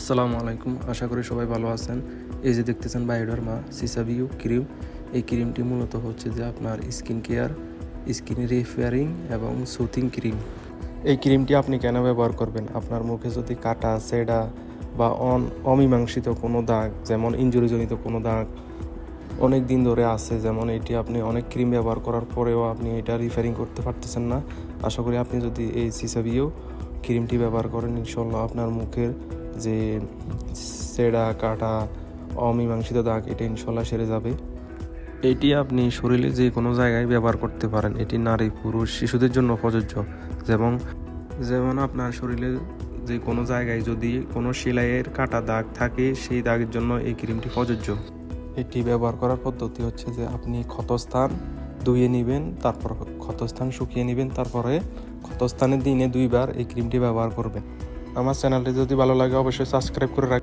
আসসালামু আলাইকুম। আশা করি সবাই ভালো আছেন। এই যে দেখতেছেন বায়োডারমা সিসাবিউ ক্রিম এই ক্রিমটি মূলত হচ্ছে যে আপনার স্কিন কেয়ার স্কিন রিপেয়ারিং এবং সুথিং ক্রিম এই ক্রিমটি আপনি কেন ব্যবহার করবেন? আপনার মুখে যদি কাটা, সেডা বা অন অমীমাংসিত কোনো দাগ, যেমন ইঞ্জুরিজনিত কোনো দাগ অনেক দিন ধরে আছে, যেমন এটি আপনি অনেক ক্রিম ব্যবহার করার পরেও আপনি এটা রিপেয়ারিং করতে পারতেছেন না। আশা করি আপনি যদি এই সিসাবিও ক্রিমটি ব্যবহার করেন ইনশাল্লাহ আপনার মুখের যে সেরা কাটা অমীমাংসিত দাগ এটা ইনশাল্লাহ সেরে যাবে। এটি আপনি শরীরে যে কোনো জায়গায় ব্যবহার করতে পারেন। এটি নারী পুরুষ শিশুদের জন্য প্রযোজ্য। যেমন যেমন আপনার শরীরে যে কোনো জায়গায় যদি কোনো সেলাইয়ের কাটা দাগ থাকে সেই দাগের জন্য এই ক্রিমটি প্রযোজ্য। এটি ব্যবহার করার পদ্ধতি হচ্ছে যে আপনি ক্ষতস্থান ধুয়ে নেবেন তারপর ক্ষতস্থান শুকিয়ে নেবেন তারপরে ক্ষতস্থানের দিনে দুইবার এই ক্রিমটি ব্যবহার করবেন। আমার চ্যানেলটি যদি ভালো লাগে অবশ্যই সাবস্ক্রাইব করে রাখবেন।